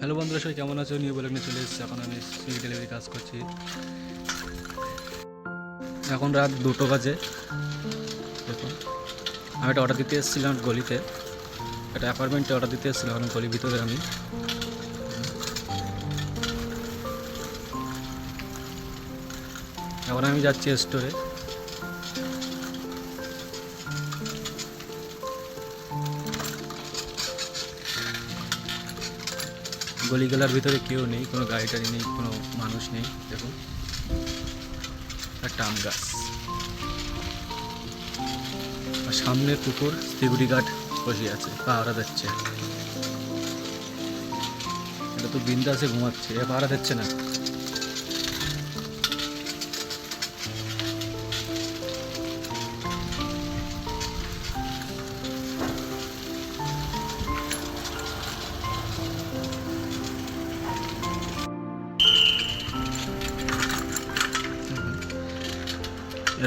Hello বন্ধুরা, সবাই কেমন আছো? নিউ ব্লগ চলে এসেছি। এখন আমি সুইগি ডেলিভারি কাজ করছি। এখন রাত দুটো বাজে। দেখুন, আমি একটা অর্ডার দিতে এসেছিলাম গলিতে। একটা অ্যাপার্টমেন্টে অর্ডার দিতে এসেছিলাম, এখন গলির ভিতরে আমি। এখন আমি যাচ্ছি স্টোরে গলিগালার ভিতরে কেউ নেই, কোনো গাড়ি টাড়ি নেই, কোনো মানুষ নেই, দেখুন। একটা আম গাছ। আর সামনে পুকুর সিকিউরিটি ঘাট বসে আছে, পাহারা দিচ্ছে। এটা তো বিন্দাসে ঘুমাচ্ছে, এ পাহারা দিচ্ছে না।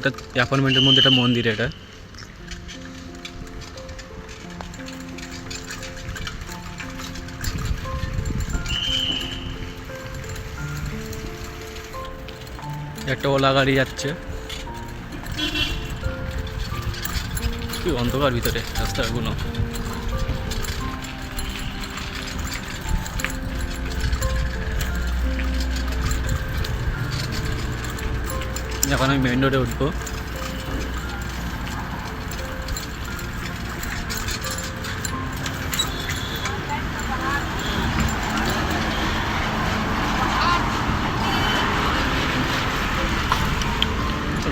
এটা অ্যাপার্টমেন্টের মধ্যে একটা মন্দির এটা। একটা ওলা গাড়ি যাচ্ছে। কি অন্ধকার ভিতরে রাস্তাগুলো এখন আমি মেন রোডে উঠবো।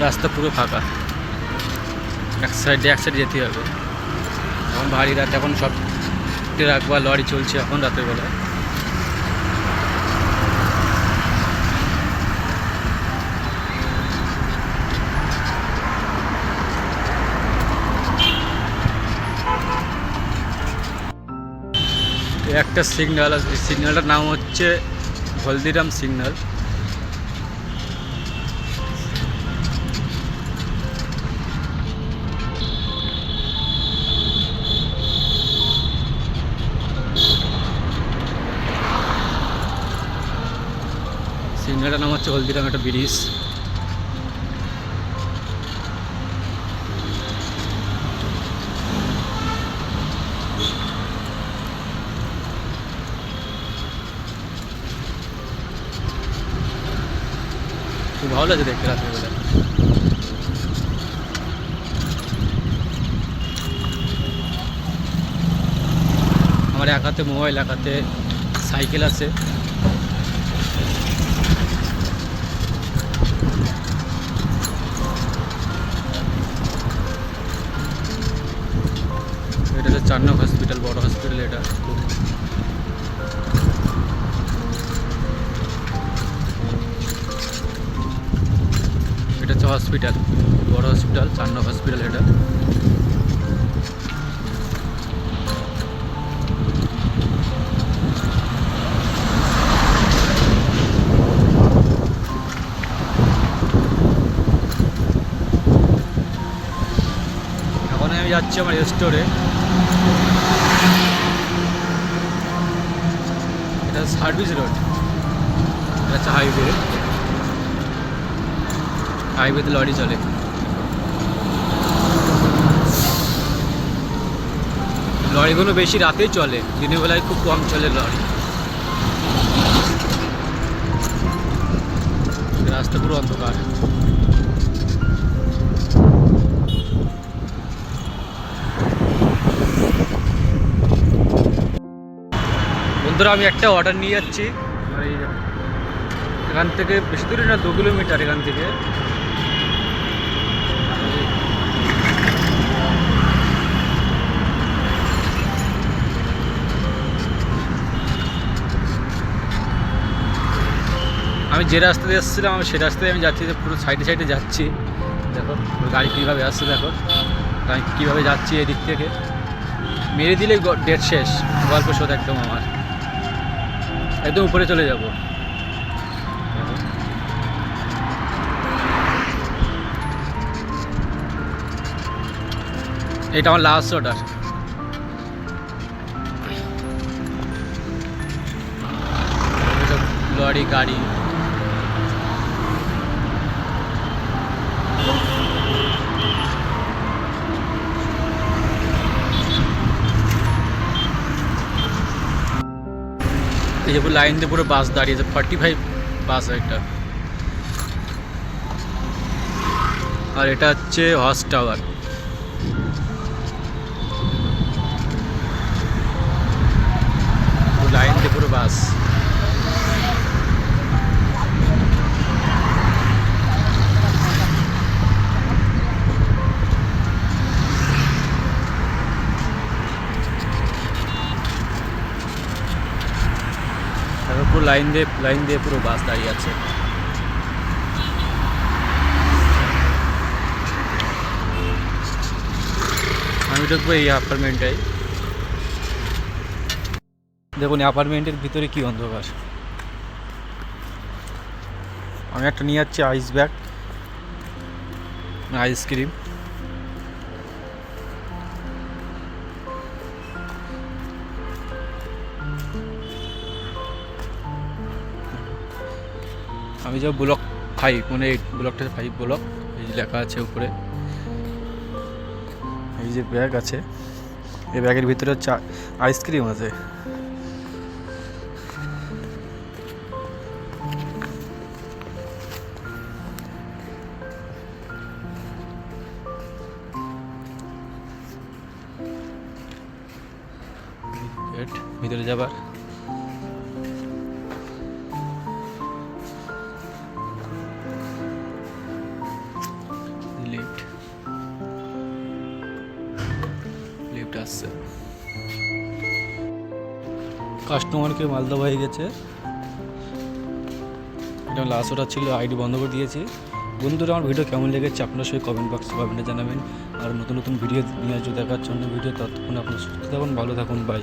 রাস্তা পুরো ফাঁকা। এক সাইডে এক সাইডে যেতে হবে। এখন ভারী রাত, এখন সব ট্রাক বা লরি চলছে, এখন রাতের বেলায়। একটা সিগন্যাল আছে সিগন্যালটার নাম হচ্ছে হলদিরাম সিগন্যাল সিগন্যালটার নাম হচ্ছে হলদিরাম একটা ব্রিজ। ভালো লাগে দেখতে রাতের বেলা। আমার এক হাতে মোবাইল, এক হাতে সাইকেল আছে। এটা হচ্ছে চান্নক হসপিটাল, বড় হসপিটাল এটা। এটা হচ্ছে হসপিটাল বড় হসপিটাল চান্নক হসপিটাল এটা। যাচ্ছি আমার স্টোরে এটা সার্ভিস রোড এটা হচ্ছে হাইওয়ে হাইওয়েতে লরি চলে। লরিগুলো বেশি রাতেই চলে দিনের বেলায় খুব কম চলে লরি। রাস্তা পুরো অন্ধকার। বন্ধুরা, আমি একটা অর্ডার নিয়ে যাচ্ছি। এখান থেকে বেশি দূরে না, দু কিলোমিটার এখান থেকে। আমি যে রাস্তা দিয়ে এসেছিলাম, আমি সে রাস্তায় আমি যাচ্ছি, যে পুরো সাইডে সাইডে যাচ্ছি। দেখো, গাড়ি কীভাবে আসছে দেখো। আমি কীভাবে যাচ্ছি এদিক থেকে। মেরে দিলে ডেট শেষ, গল্প শোধ একদম আমার। একদম উপরে চলে যাব। এটা আমার লাস্ট অর্ডার বাড়ি গাড়ি। এই লাইন দিয়ে পুরো বাস দাঁড়িয়েছে ফর্টি ফাইভ বাস একটা। আর এটা হচ্ছে হর্স টাওয়ার লাইন দিয়ে লাইন দিয়ে পুরো বাস দাঁড়িয়ে আছে। আমি ঢুকবো এই অ্যাপার্টমেন্টটাই দেখুন অ্যাপার্টমেন্টের ভিতরে কি অন্ধকার। আমি একটা নিয়ে যাচ্ছি আইস ব্যাগ আইসক্রিম আমি যাব ব্লক ফাইভ মানে ব্লকটা ফাইভ ব্লক, এই যে লেখা আছে উপরে। এই যে ব্যাগ আছে, এই ব্যাগের ভিতরে আ- আইসক্রিম আছে। ভিতরে যাবার। কাস্টমারকে মাল দেওয়া হয়ে গেছে। এটা লাস্ট অর্ডার ছিল আইডি বন্ধ করে দিয়েছি। বন্ধুরা, আমার ভিডিও কেমন লেগেছে আপনার সঙ্গে কমেন্ট বক্সে কমেন্টে জানাবেন। আর নতুন নতুন ভিডিও নিয়ে দেখার জন্য। ভিডিও ততক্ষণ আপনার সুস্থ থাকুন, ভালো থাকুন বাই